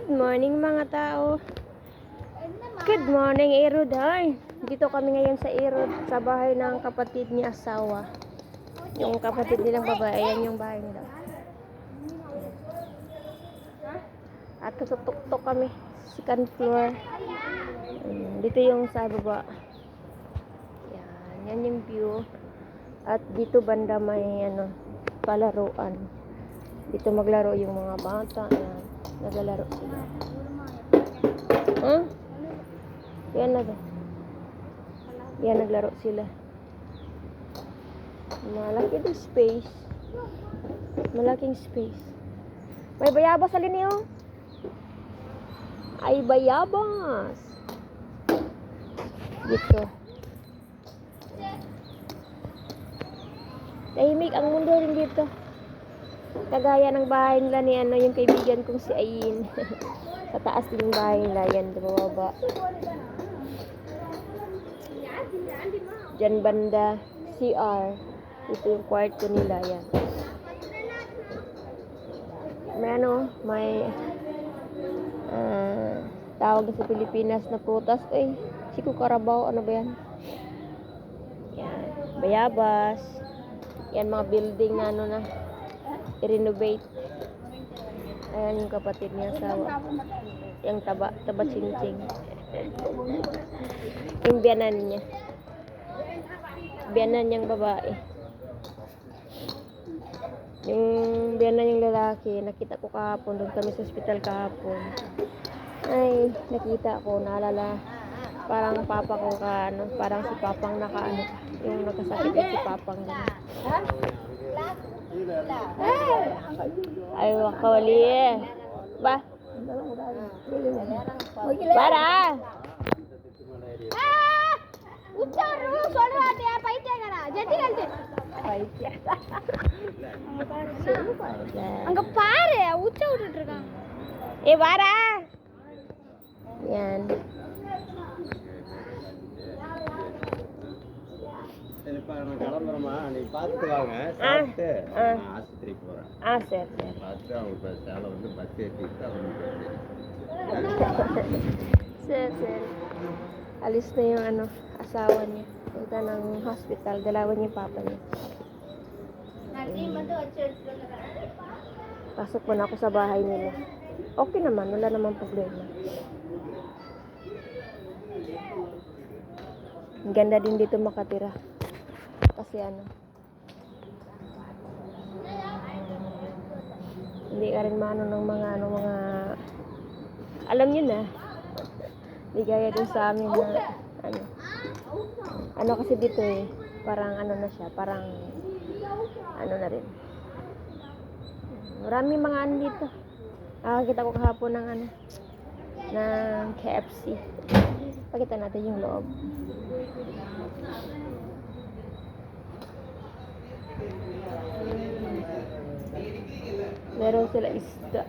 Good morning mga tao. Good morning Erod ay. Dito kami ngayon sa Erod sa bahay ng kapatid ni asawa. Yung kapatid nilang babae, ayan yung bahay nila. At tutok kami second floor. Dito yung sa baba. Yan, yan yung view. At dito banda may ano, palaruan. Dito maglaro yung mga bata. Ayan, naglalaro sila. Huh? Yan na ba? Yan, naglaro sila. Malaki yung space. Malaking space. May bayabas alin niyo? Ay, bayabas. Dito. Tahimik ang mundo rin dito. Kagaya ng bahay nila ni ano, yung kaibigan kong si Ayin. Sa taas din yung bahay nila. Yan, baba. Diyan banda, CR. Ito yung kwarto nila. Yan. May ano, may ah, tawag sa Pilipinas na prutas. Ay, Chico Carabao, ano ba yan? Yan, bayabas. Yan mga building na ano na i-renovate. Ayan yung kapatid niya asawa. Yung taba, taba ching-ching. yung biyanan niya. Biyanan niyang babae. Yung biyanan niyang lalaki, nakita ko kahapon, doon kami sa hospital kahapon. Ay, nakita ko, naalala, parang papa ko ka, ano, parang si papang naka, ano, yung nagkasakit yung si papang gano'n. Ay, wakawali eh. Ba? Para! உச்சாரு சொல்றாட்டியா பைத்தியக்காரா ஜெட்டி கழட்டு அங்க பாரு உச்ச விட்டுட்டு இருக்கான் Eh, para! Yan. சரி, இப்ப நான் கிளம்புறேம்மா நீ பார்த்துட்டு வாங்க சாப்பிட்டு ஆ. நான் ஆஸ்பத்திரிக்கு போறேன் Ah, sir, sir. பார்த்து அவங்க பஸ் சேலை வந்து பஸ் ஏற்றிட்டு அவங்க Sir, sir. Alis na yung ano, asawa niya. Punta ng hospital. Dalawa niya yung papa niya. Pasok mo na ako sa bahay nila. Okay naman, wala namang problema. Ang ganda din dito makatira. Kasi ano, hindi ka rin maano ng mga ano mga alam niyo na. Hindi gaya din sa amin na ano. Ano kasi dito eh, parang ano na siya, parang ano na rin. Maraming mga ano dito. Nakakita ko kahapon ng ano, ng KFC. Pakita natin yung loob. Meron sila isda.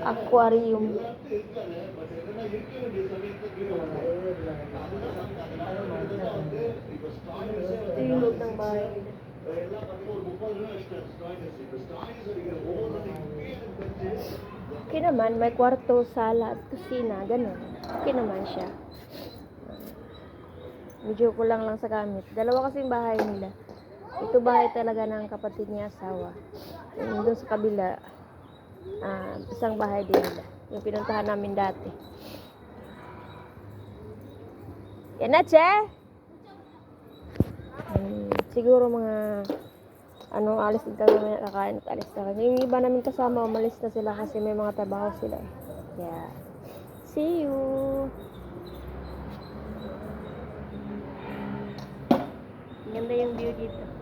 Aquarium. Loob ng bahay. Okay naman, may kwarto, sala at kusina, ganun. Okay naman siya. Medyo kulang lang sa gamit. Dalawa kasi yung bahay nila. Ito bahay talaga ng kapatid niya asawa. Yung doon sa kabila, ah, isang bahay din nila. Yung pinuntahan namin dati. Yan na, Che! Hmm, siguro mga ano, alis din kami mamaya kakain at alis na kami. Yung iba namin kasama, umalis na sila kasi may mga trabaho sila. Kaya, see you! Ganda yung view dito.